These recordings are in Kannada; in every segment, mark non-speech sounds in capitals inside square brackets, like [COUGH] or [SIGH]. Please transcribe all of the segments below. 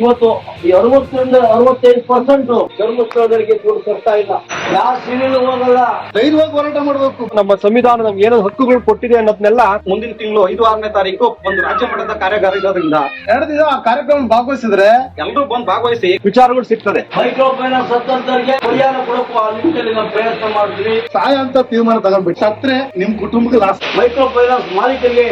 ಇವತ್ತು ಈ ಅರವತ್ತರಿಂದ ಅರವತ್ತೈದು ಪರ್ಸೆಂಟ್ ಧರ್ಮಸ್ಥಳಗಳಿಗೆ ದುಡ್ಡು ಕೊಡ್ತಾ ಇಲ್ಲ. ಯಾವ ಸಿವಿಲ್ ಹೋಗಲ್ಲ. ಧೈರ್ಯವಾಗಿ ಹೋರಾಟ ಮಾಡಬೇಕು. ನಮ್ಮ ಸಂವಿಧಾನ ನಮ್ಗೆ ಏನೋ ಹಕ್ಕುಗಳು ಕೊಟ್ಟಿದೆ ಅನ್ನೋದನ್ನೆಲ್ಲ ಮುಂದಿನ ತಿಂಗಳು ಐದು ಆರನೇ ತಾರೀಕು ಒಂದು ರಾಜ್ಯ ಮಟ್ಟದ ಕಾರ್ಯಾಗಾರ ಇರೋದ್ರಿಂದ ಎರಡು ದಿನ ಆ ಕಾರ್ಯಕ್ರಮ ಭಾಗವಹಿಸಿದ್ರೆ ಎಲ್ಲರೂ ಬಂದು ಭಾಗವಹಿಸಿ ವಿಚಾರಗಳು ಸಿಗ್ತದೆ. ಮೈಕ್ರೋ ಫೈನಾನ್ಸ್ ಸತ್ತಂತರಿಗೆ ಪರಿಹಾರ ಕೊಡಕ್ಕೂ ಆ ನಿಟ್ಟಿನಲ್ಲಿ ನಾವು ಪ್ರಯತ್ನ ಮಾಡಿದ್ವಿ ಸಾಯ ಅಂತ ತೀರ್ಮಾನ ತಗೊಂಡ್ಬಿಟ್ಟು ಸತ್ರೆ ನಿಮ್ ಕುಟುಂಬಕ್ಕೆ ಲಾಸ್ ಮೈಕ್ರೋ ಫೈನಾನ್ಸ್ ಮಾಲೀಕರಿಗೆ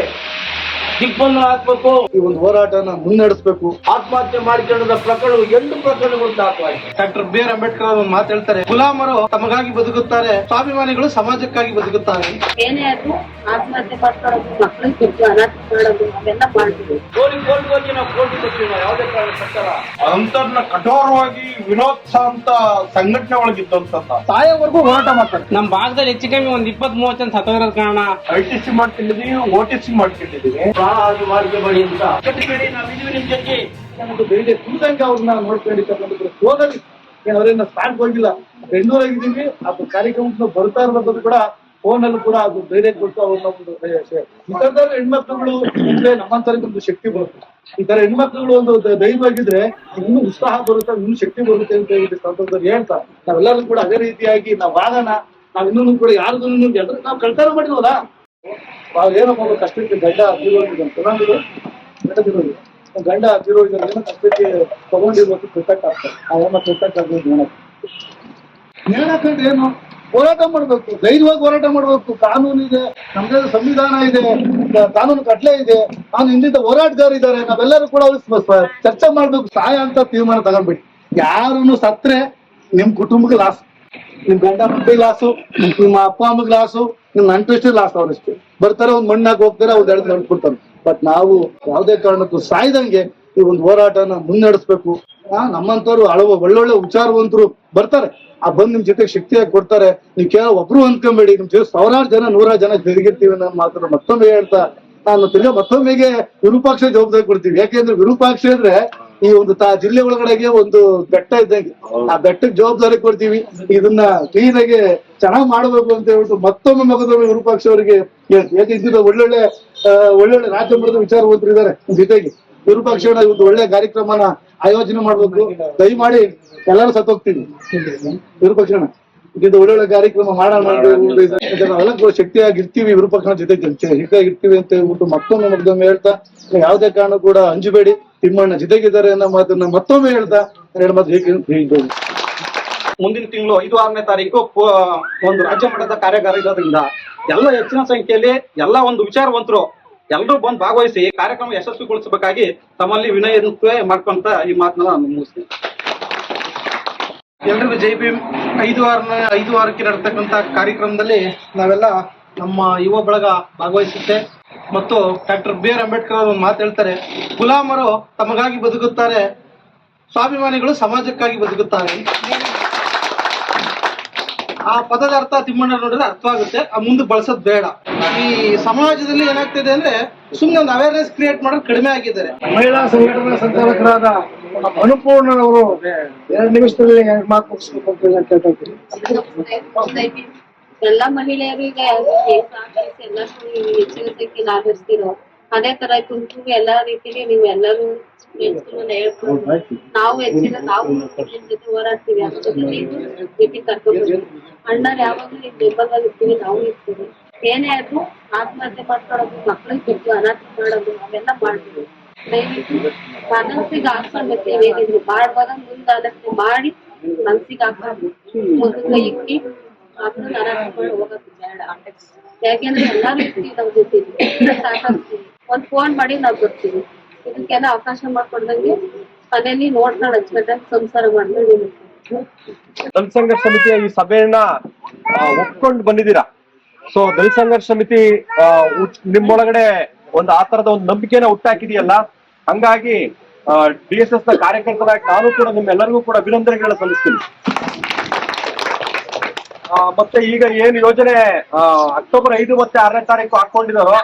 ದಿಗ್ಬಂಧನ ಹಾಕ್ಬೇಕು. ಈ ಒಂದು ಹೋರಾಟನ ಮುನ್ನಡೆಸಬೇಕು. ಆತ್ಮಹತ್ಯೆ ಮಾಡಿಕೊಂಡ ಪ್ರಕರಣ ಎಂಟು ಪ್ರಕರಣಗಳು ದಾಖಲಾಗಿದೆ. ಡಾಕ್ಟರ್ ಬಿ ಆರ್ ಅಂಬೇಡ್ಕರ್ ಅವರು ಒಂದು ಮಾತು ಹೇಳ್ತಾರೆ. ಗುಲಾಮರು ತಮಗಾಗಿ ಬದುಕುತ್ತಾರೆ. ಸ್ವಾಭಿಮಾನಿಗಳು ಸಮಾಜಕ್ಕಾಗಿ ಬದುಕುತ್ತಾರೆ. ಏನೇ ಆದ್ರೂ ಆತ್ಮಹತ್ಯೆ ಮಾಡ್ಕೊಳ್ಳೋದು ಮಕ್ಕಳಿಗೆ ಬಿಟ್ಟು ಅನಾಥ ಮಾಡೋದು ಅವೆಲ್ಲ ಮಾಡ್ತೀವಿ ಕೋಟಿ ಕೋಟಿ ಹೋಗಿ ನಾವು ಕೋಟಿ ಕೊಡ್ತೀವಿ ನಾವು ಯಾವುದೇ ಕಾರಣ ಸರ್ಕಾರ ಅಂತರ್ನ ಕಠೋರವಾಗಿ ವಿನೋದ್ ಅಂತ ಸಂಘಟನೆ ಒಳಗಿದ್ದಂತ ಸಾಯೋವರೆಗೂ ಹೋರಾಟ ಮಾಡ್ತಾರೆ. ನಮ್ ಭಾಗದಲ್ಲಿ ಹೆಚ್ಚು ಕಮ್ಮಿ ಒಂದ್ ಇಪ್ಪತ್ ಮೂವತ್ತು ಜನ ಸತ್ತೋಗಿರೋದ್ ಕಾರಣ. ಐ ಟಿ ಸಿ ಮಾಡ್ಕೊಂಡಿದೀವಿ ಓ ಟಿ ಸಿ ಮಾಡ್ಕೊಂಡಿದೀವಿ ಮಾಡಿಕೆ ಮಾಡಿ ಅಂತ. ಕಟ್ಟಬೇಡಿ ನಾವಿದೀವಿ ನಿಮ್ ಜೊತೆ. ಧೈರ್ಯ ತುಂಬಿದಂಗೆ ಅವ್ರನ್ನ ನೋಡ್ಕೊಂಡಿದ್ದಾರೆ ಹೋದಲ್ಲಿ ಏನು ಅವರೇನ ಸ್ಟಾರ್ಟ್ ಹೋಗಿಲ್ಲ. ಬೆಂಗಳೂರಾಗಿದ್ದೀವಿ ಅದು ಕಾರ್ಯಕ್ರಮಕ್ಕೆ ನಾವು ಬರ್ತಾ ಇರೋದು ಕೂಡ ಫೋನ್ ಅಲ್ಲಿ ಕೂಡ ಅದು ಧೈರ್ಯ ಕೊಟ್ಟು ಅವ್ರನ್ನ ಒಂದು ಇಂಥದ್ದು ಹೆಣ್ಮಕ್ಳುಗಳು ಮುಂದೆ ನಮ್ಮಂತರಿಗೆ ಒಂದು ಶಕ್ತಿ ಬರುತ್ತೆ. ಈ ತರ ಹೆಣ್ಮಕ್ಳುಗಳು ಒಂದು ಧೈರ್ಯವಾಗಿದ್ರೆ ಇನ್ನೂ ಉತ್ಸಾಹ ಬರುತ್ತೆ ಇನ್ನೂ ಶಕ್ತಿ ಬರುತ್ತೆ ಅಂತ ಹೇಳಿ ಸಂದರ್ಭದಲ್ಲಿ ಹೇಳ್ತಾ ನಾವೆಲ್ಲರೂ ಕೂಡ ಅದೇ ರೀತಿಯಾಗಿ ನಾವು ಆಗೋಣ. ನಾವ್ ಇನ್ನೂ ಕೂಡ ಯಾರ್ದು ಎಲ್ಲರೂ ನಾವು ಕಳ್ತಾರ ಮಾಡಿದ್ವಲ್ಲ ನಾವು ಏನೋ ಒಂದು ಕಷ್ಟಕ್ಕೆ ಗಂಡ ತೀರೋಗಿದ್ದಾನೆ ಚೆನ್ನಾಗಿದೆ ಗಂಡ ತೀರೋಗಿದೆ ಗಂಡ ತೀರೋಗಿದ್ದಾನೆ ಕಷ್ಟಕ್ಕೆ ತಗೊಂಡಿರ್ಬೇಕು ಪ್ರೊಟೆಕ್ಟ್ ಆಗ್ತಾರೆ ಅವೆಲ್ಲ ಪ್ರೊಟೆಕ್ಟ್ ಆಗೋದು ನೇಣಕಂಡ್ರೆ ಏನು. ಹೋರಾಟ ಮಾಡ್ಬೇಕು. ಧೈರ್ಯವಾಗಿ ಹೋರಾಟ ಮಾಡ್ಬೇಕು. ಕಾನೂನು ಇದೆ, ನಮ್ದೇ ಸಂವಿಧಾನ ಇದೆ, ಕಾನೂನು ಕಟ್ಲೆ ಇದೆ. ನಾನು ಹಿಂದಿದ್ದ ಹೋರಾಟಗಾರ ಇದ್ದಾರೆ. ನಾವೆಲ್ಲರೂ ಕೂಡ ಚರ್ಚೆ ಮಾಡ್ಬೇಕು. ಸಹಾಯ ಅಂತ ತೀರ್ಮಾನ ತಗೊಂಡ್ಬಿಟ್ಟು. ಯಾರನ್ನು ಸತ್ರೆ ನಿಮ್ ಕುಟುಂಬಕ್ಕೆ ಲಾಸ್. ನಿಮ್ ಗಂಡ ಮಕ್ಕಳಿಗೆ ಲಾಸು, ನಿಮ್ಮ ಅಪ್ಪ ಅಮ್ಮಗ್ ಲಾಸು. ನಿಮ್ ನಂಟಷ್ಟು ಲಾಸ್ ಅವರಷ್ಟೇ ಬರ್ತಾರೆ, ಒಂದ್ ಮಣ್ಣಾಗ ಹೋಗ್ತಾರೆ ಅವ್ರು ಎಳ್ದು ಹೊಂಟ್ಬಿಡ್ತಾರೆ ಬಟ್ ನಾವು ಯಾವುದೇ ಕಾರಣಕ್ಕೂ ಸಾಯ್ದಂಗೆ ಈ ಒಂದು ಹೋರಾಟನ ಮುನ್ನಡೆಸ್ಬೇಕು. ನಮ್ಮಂತವ್ರು ಹಳವ ಒಳ್ಳೊಳ್ಳೆ ವಿಚಾರವಂತರು ಬರ್ತಾರೆ. ಆ ಬಂದ್ ನಿಮ್ ಜೊತೆಗೆ ಶಕ್ತಿಯಾಗಿ ಕೊಡ್ತಾರೆ. ನೀವು ಕೇಳ ಒಬ್ರು ಅಂದ್ಕೊಂಬೇಡಿ ನಿಮ್ ಜೊತೆ ಸಾವಿರಾರು ಜನ, ನೂರಾರು ಜನ ತಿರುಗಿರ್ತೀವಿ ಅನ್ನೋ ಮಾತ್ರ ಮತ್ತೊಮ್ಮೆ ಹೇಳ್ತಾ ನಾನು ತಿರ್ಗಾ ಮತ್ತೊಮ್ಮೆಗೆ ವಿರೂಪಾಕ್ಷ ಜವಾಬ್ದಾರಿ ಕೊಡ್ತೀವಿ. ಯಾಕೆಂದ್ರೆ ವಿರೂಪಾಕ್ಷ ಅಂದ್ರೆ ಈ ಒಂದು ತಾ ಜಿಲ್ಲೆ ಒಳಗಡೆಗೆ ಒಂದು ಬೆಟ್ಟ ಇದ್ದಂಗೆ. ಆ ಬೆಟ್ಟಕ್ಕೆ ಜವಾಬ್ದಾರಿ ಕೊಡ್ತೀವಿ. ಇದನ್ನ ಕ್ಲೀನ್ ಆಗಿ ಚೆನ್ನಾಗಿ ಮಾಡಬೇಕು ಅಂತ ಹೇಳ್ಬಿಟ್ಟು ಮತ್ತೊಮ್ಮೆ ಮಗದೊಮ್ಮೆ ವಿರೂಪಾಕ್ಷ ಅವರಿಗೆ. ಯಾಕೆ ಇದ್ದಿದ್ದು ಒಳ್ಳೊಳ್ಳೆ ಒಳ್ಳೊಳ್ಳೆ ರಾಜ್ಯ ಮಟ್ಟದ ವಿಚಾರವಂತರು ಇದ್ದಾರೆ. ಜೊತೆಗೆ ವಿರೂಪಾಕ್ಷ ಒಂದು ಇವತ್ತು ಒಳ್ಳೆ ಕಾರ್ಯಕ್ರಮನ ಆಯೋಜನೆ ಮಾಡ್ಬೇಕು. ದಯಮಾಡಿ ಎಲ್ಲರೂ ಸತ್ತೋಗ್ತೀವಿ. ವಿರೂಪಾಕ್ಷ ಇದು ಒಳ್ಳೊಳ್ಳೆ ಕಾರ್ಯಕ್ರಮ ಮಾಡೋಣ ನಾವೆಲ್ಲ ಶಕ್ತಿಯಾಗಿ ಇರ್ತೀವಿ ವಿರೂಪಾಕ್ಷಣ ಜೊತೆ ಶಕ್ತಿಯಾಗಿ ಇರ್ತೀವಿ ಅಂತ ಹೇಳ್ಬಿಟ್ಟು ಮತ್ತೊಮ್ಮೆ ಮಗದೊಮ್ಮೆ ಹೇಳ್ತಾ ಯಾವುದೇ ಕಾರಣ ಕೂಡ ಅಂಜಬೇಡಿ ತಿಮ್ಮಣ್ಣ ಜೊತೆಗಿದ್ದಾರೆ ಅನ್ನೋ ಮಾತನ್ನ ಮತ್ತೊಮ್ಮೆ ಹೇಳ್ತಾ ಎರಡು ಮಾತು ಹೇಗೆ ಹೇಳ್ಬೋದು ಮುಂದಿನ ತಿಂಗಳು ಐದು ಆರನೇ ತಾರೀಕು ಒಂದು ರಾಜ್ಯ ಮಟ್ಟದ ಕಾರ್ಯಾಗಾರ ಇರೋದ್ರಿಂದ ಎಲ್ಲ ಹೆಚ್ಚಿನ ಸಂಖ್ಯೆಯಲ್ಲಿ ಎಲ್ಲ ಒಂದು ವಿಚಾರವಂತರು ಎಲ್ಲರೂ ಬಂದು ಭಾಗವಹಿಸಿ ಕಾರ್ಯಕ್ರಮ ಯಶಸ್ವಿಗೊಳಿಸಬೇಕಾಗಿ ತಮ್ಮಲ್ಲಿ ವಿನಯ ಮಾಡ್ಕೊಂತ ಈ ಮಾತನ್ನ ನಾನು ಮುಗಿಸ್ತೀನಿ. ಎಲ್ರಿಗೂ ಜೈ ಭೀಮ್. ಐದು ವಾರನ ಐದು ವಾರಕ್ಕೆ ನಡೆತಕ್ಕಂತ ಕಾರ್ಯಕ್ರಮದಲ್ಲಿ ನಾವೆಲ್ಲ ನಮ್ಮ ಯುವ ಬಳಗ ಭಾಗವಹಿಸುತ್ತೆ. ಮತ್ತು ಡಾಕ್ಟರ್ ಬಿ ಆರ್ ಅಂಬೇಡ್ಕರ್ ಅವರು ಒಂದು ಮಾತು ಹೇಳ್ತಾರೆ, ಗುಲಾಮರು ತಮಗಾಗಿ ಬದುಕುತ್ತಾರೆ, ಸ್ವಾಭಿಮಾನಿಗಳು ಸಮಾಜಕ್ಕಾಗಿ ಬದುಕುತ್ತಾರೆ. ಆ ಪದದ ಅರ್ಥ ತಿಮ್ಮಣ್ಣ ನೋಡಿದ್ರೆ ಅರ್ಥವಾಗುತ್ತೆ. ಆ ಮುಂದೆ ಬಳಸೋದ್ ಬೇಡ. ಈ ಸಮಾಜದಲ್ಲಿ ಏನಾಗ್ತಿದೆ ಅಂದ್ರೆ ಸುಮ್ಮನೆ ಒಂದು ಅವೇರ್ನೆಸ್ ಕ್ರಿಯೇಟ್ ಮಾಡೋದು ಕಡಿಮೆ ಆಗಿದ್ದಾರೆ. ಮಹಿಳಾ ಸಂಘಟನಾ ಸಂಚಾಲಕರಾದ ಅನುಪೂರ್ಣರವರು ಎರಡು ನಿಮಿಷದಲ್ಲಿ ಮಾತು ಮುಗಿಸ್ಬೇಕು ಅಂತ ಕೇಳ್ತಾ ಇದ್ದೀನಿ. ಎಲ್ಲಾ ಮಹಿಳೆಯರಿಗೆ ಹೆಚ್ಚಿನ ಸಂಖ್ಯೆ ಆಧರಿಸ್ತಿರೋ ಅದೇ ತರ ಕುಂತು ಎಲ್ಲಾ ರೀತಿಲಿ ನೀವು ಎಲ್ಲರೂ ನಾವು ಹೆಚ್ಚಿನ ನಾವು ಜೊತೆ ಹೋರಾಡ್ತೀವಿ ಮೀಟಿಂಗ್ ಕರ್ಕೊಂಡು. ಅಣ್ಣರ್ ಯಾವಾಗ್ಲೂ ನಿಮ್ ಬೆಂಬಲವಾಗಿ ಇರ್ತೀವಿ, ನಾವು ಇರ್ತೀವಿ. ಏನೇ ಆದ್ರೂ ಆತ್ಮಹತ್ಯೆ ಮಾಡ್ಕೊಳ್ಳೋದು ಮಕ್ಕಳಿಗೆ ಬಿಟ್ಟು ಅನಾಥ ಮಾಡೋದು ಅವೆಲ್ಲ ಮಾಡ್ತೀವಿ. ದಯವಿಟ್ಟು ಮನಸ್ಸಿಗೆ ಹಾಕೊಂಡ್ಬೇಕು ಏನಿದ್ರು ಮಾಡುವಾಗ ಮುಂದೆ ಆದಷ್ಟು ಮಾಡಿ ಮನ್ಸಿಗೆ ಹಾಕೊಂಡು ಮುಂದೆ ಇಕ್ಕಿ ಅದನ್ನ ಅನಾಥ ಮಾಡಿ ಹೋಗೋದು ಬೇಡ. ಯಾಕೆಂದ್ರೆ ಎಲ್ಲಾರು ಇರ್ತೀವಿ, ನಾವು ಜೊತೆ ಸಾಕಾಗ್ತೀವಿ. ಒಂದ್ ಫೋನ್ ಮಾಡಿ ನಾವ್ ಬರ್ತೀವಿ ಇದಕ್ಕೆಲ್ಲ ಅವಕಾಶ ಮಾಡ್ಕೊಡ್ದಂಗೆ ಮನೇಲಿ ನೋಡ್ತಾಳೆ ಹಚ್ಕೊಂಡಾಗ ಸಂಸಾರ ಮಾಡ್ಕೊಂಡು ಸಂಘರ್ಷ ಸಮಿತಿಯ ಈ ಸಭೆಯನ್ನ ಒಪ್ಕೊಂಡು ಬಂದಿದ್ದೀರಾ? ಸೊ ದಲಿತ ಸಂಘರ್ಷ ಸಮಿತಿ ನಿಮ್ಮೊಳಗಡೆ ಒಂದು ಆ ತರದ ಒಂದು ನಂಬಿಕೆನ ಹುಟ್ಟಾಕಿದೆಯಲ್ಲ? ಹಂಗಾಗಿ ಡಿ ಎಸ್ ಎಸ್ನ ಕಾರ್ಯಕರ್ತರಾಗಿ ನಾನು ಕೂಡ ನಿಮ್ಮೆಲ್ಲರಿಗೂ ಕೂಡ ಅಭಿನಂದನೆಗಳನ್ನ ಸಲ್ಲಿಸ್ತೀನಿ. ಮತ್ತೆ ಈಗ ಏನ್ ಯೋಜನೆ ಅಕ್ಟೋಬರ್ ಐದು ಮತ್ತೆ ಆರನೇ ತಾರೀಕು ಹಾಕೊಂಡಿದಾರೋ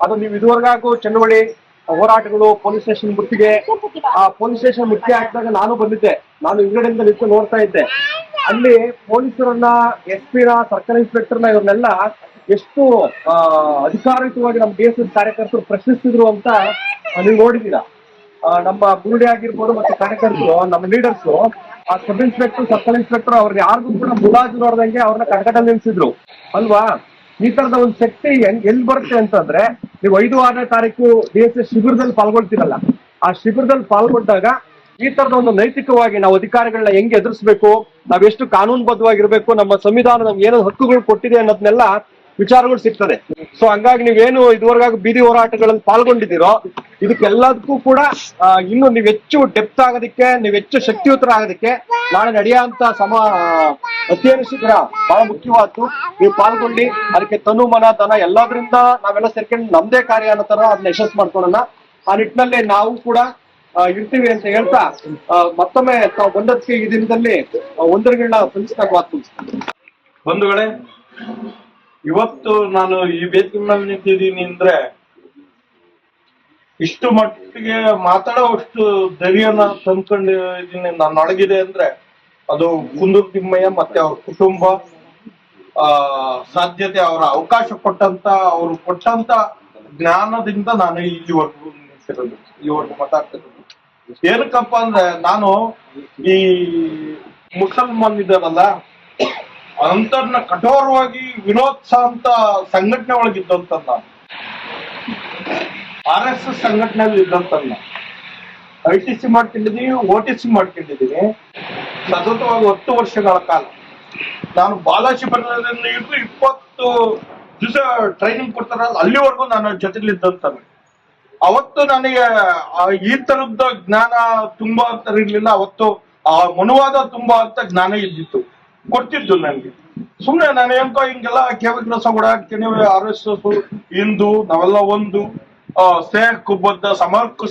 ಅದು ನೀವು ಇದುವರೆಗೂ ಚಳವಳಿ ಹೋರಾಟಗಳು ಪೊಲೀಸ್ ಸ್ಟೇಷನ್ ಮುತ್ತಿಗೆ ಆ ಪೊಲೀಸ್ ಸ್ಟೇಷನ್ ಮುತ್ತಿಗೆ ಹಾಕಿದಾಗ ನಾನು ಬಂದಿದ್ದೆ. ನಾನು ಹಿಂಗಡೆಯಿಂದ ನಿಂತು ನೋಡ್ತಾ ಇದ್ದೆ. ಅಲ್ಲಿ ಪೊಲೀಸರನ್ನ ಎಸ್ ಪಿನ ಸರ್ಕಲ್ ಇನ್ಸ್ಪೆಕ್ಟರ್ನ ಇವ್ರನ್ನೆಲ್ಲ ಎಷ್ಟು ಅಧಿಕಾರಯುತವಾಗಿ ನಮ್ಮ ದೇಶದ ಕಾರ್ಯಕರ್ತರು ಪ್ರಶ್ನಿಸಿದ್ರು ಅಂತ ನೀವು ಆ, ನಮ್ಮ ಗುರುಡಿ ಆಗಿರ್ಬೋದು ಮತ್ತೆ ಕಾರ್ಯಕರ್ತರು ನಮ್ಮ ಲೀಡರ್ಸ್ ಆ ಸಬ್ ಇನ್ಸ್ಪೆಕ್ಟರ್ ಸರ್ಕಲ್ ಇನ್ಸ್ಪೆಕ್ಟರ್ ಅವ್ರನ್ನ ಯಾರಿಗೂ ಕೂಡ ಮುಲಾಜು ನೋಡ್ದಂಗೆ ಅವ್ರನ್ನ ಕಟಕಟಲ್ಲಿ ನಿಲ್ಸಿದ್ರು. ಅಲ್ವಾ? ಈ ತರದ ಒಂದು ಶಕ್ತಿ ಎಲ್ಲಿ ಬರುತ್ತೆ ಅಂತಂದ್ರೆ, ನೀವು ಐದು ಆರನೇ ತಾರೀಕು ಡಿ ಎಸ್ ಎಸ್ ಶಿಬಿರದಲ್ಲಿ ಪಾಲ್ಗೊಳ್ತೀರಲ್ಲ, ಆ ಶಿಬಿರದಲ್ಲಿ ಪಾಲ್ಗೊಂಡಾಗ ಈ ತರದ ಒಂದು ನೈತಿಕವಾಗಿ ನಾವು ಅಧಿಕಾರಿಗಳನ್ನ ಹೆಂಗ್ ಎದುರಿಸಬೇಕು, ನಾವೆಷ್ಟು ಕಾನೂನುಬದ್ಧವಾಗಿರ್ಬೇಕು, ನಮ್ಮ ಸಂವಿಧಾನ ನಮ್ಗೆ ಏನೋ ಹಕ್ಕುಗಳು ಕೊಟ್ಟಿದೆ ಅನ್ನೋದನ್ನೆಲ್ಲ ವಿಚಾರಗಳು ಸಿಗ್ತದೆ. ಸೊ ಹಂಗಾಗಿ ನೀವೇನು ಇದುವರೆಗಾಗಿ ಬೀದಿ ಹೋರಾಟಗಳಲ್ಲಿ ಪಾಲ್ಗೊಂಡಿದ್ದೀರೋ, ಇದಕ್ಕೆಲ್ಲದಕ್ಕೂ ಕೂಡ ಇನ್ನು ನೀವು ಹೆಚ್ಚು ಡೆಪ್ತ್ ಆಗೋದಕ್ಕೆ, ನೀವು ಹೆಚ್ಚು ಶಕ್ತಿಯುತರ ಆಗೋದಕ್ಕೆ ನಾಳೆ ನಡೆಯುವಂತ ಸಮ ಅಧ್ಯಯನ ಬಹಳ ಮುಖ್ಯವಾದ್ದು. ನೀವು ಪಾಲ್ಗೊಂಡು ಅದಕ್ಕೆ ತನು, ಮನ, ಧನ ಎಲ್ಲದರಿಂದ ನಾವೆಲ್ಲ ಸೇರ್ಕೊಂಡು ನಮ್ದೇ ಕಾರ್ಯ ಅನ್ನೋ ತರ ಅದನ್ನ ಯಶಸ್ಸು ಮಾಡ್ಕೊಳ್ಳೋಣ. ಆ ನಿಟ್ಟಿನಲ್ಲಿ ನಾವು ಕೂಡ ಇರ್ತೀವಿ ಅಂತ ಹೇಳ್ತಾ ಮತ್ತೊಮ್ಮೆ ತಾವು ಬಂದದಕ್ಕೆ ಈ ದಿನದಲ್ಲಿ ಒಂದರಿಗಳನ್ನ ಸಲ್ಲಿಸಿದಾಗ ಬಂಧುಗಳೇ ಇವತ್ತು ನಾನು ಈ ವೇದಿಕೆ ನಿಂತಿದ್ದೀನಿ ಅಂದ್ರೆ ಇಷ್ಟು ಮಟ್ಟಿಗೆ ಮಾತಾಡೋವಷ್ಟು ಧೈರ್ಯನ ತಂದ್ಕೊಂಡಿದ್ದೀನಿ ನನ್ನೊಳಗಿದೆ ಅಂದ್ರೆ ಅದು ಕುಂದೂರು ತಿಮ್ಮಯ್ಯ ಮತ್ತೆ ಅವ್ರ ಕುಟುಂಬ, ಆ, ಸಾಧ್ಯತೆ, ಅವರ ಅವಕಾಶ ಕೊಟ್ಟಂತ, ಅವ್ರು ಕೊಟ್ಟಂತ ಜ್ಞಾನದಿಂದ ನಾನು ಇಲ್ಲಿವರೆಗೂ ನಿಂತಿರೋದು, ಇಲ್ಲಿವರೆಗೂ ಮಾತಾಡ್ತಿರೋದು. ಏನಕ್ಕಪ್ಪ ಅಂದ್ರೆ ನಾನು ಈ ಮುಸಲ್ಮಾನ್ ಇದ್ದಾರಲ್ಲ ಅಂತರ್ನ ಕಠೋರವಾಗಿ ವಿನೋದ್ ಸಂಘಟನೆ ಒಳಗಿದ್ದಂತ ನಾನು ಆರ್ ಎಸ್ ಎಸ್ ಸಂಘಟನೆಯಲ್ಲಿ ಇದ್ದಂತ ಐ ಟಿ ಸಿ ಮಾಡ್ಕೊಂಡಿದ್ದೀನಿ ಓ ಟಿ ಸಿ ಮಾಡ್ಕೊಂಡಿದ್ದೀನಿ ಸತತವಾಗಿ ಹತ್ತು ವರ್ಷಗಳ ಕಾಲ. ನಾನು ಬಾಲಾಜಿ ಶಿಬಿರದಲ್ಲಿ ಇದ್ದು ಇಪ್ಪತ್ತು ದಿವಸ ಟ್ರೈನಿಂಗ್ ಕೊಡ್ತಾರ ಅಲ್ಲಿವರೆಗೂ ನಾನು ಜೊತೆಲಿದ್ದಂತ ಅವತ್ತು ನನಗೆ ಈ ತರದ ಜ್ಞಾನ ತುಂಬಾ ಅಂತ ಇರಲಿಲ್ಲ. ಅವತ್ತು ಆ ಮನುವಾದ ತುಂಬಾ ಅಂತ ಜ್ಞಾನ ಇದ್ದಿತ್ತು. ಕೊಡ್ತಿದ್ದು ನನಗೆ. ಸುಮ್ಮನೆ ನಾನು ಹಿಂಗೆಲ್ಲ ಕೇವಲ ಕೂಡ ಹಾಕ್ತೀನಿ ಆರ್ ಎಸ್ ಎಸ್ ಹಿಂದೂ, ನಾವೆಲ್ಲ ಒಂದು, ಆ ಬದ್ಧ ಬದ್ಧ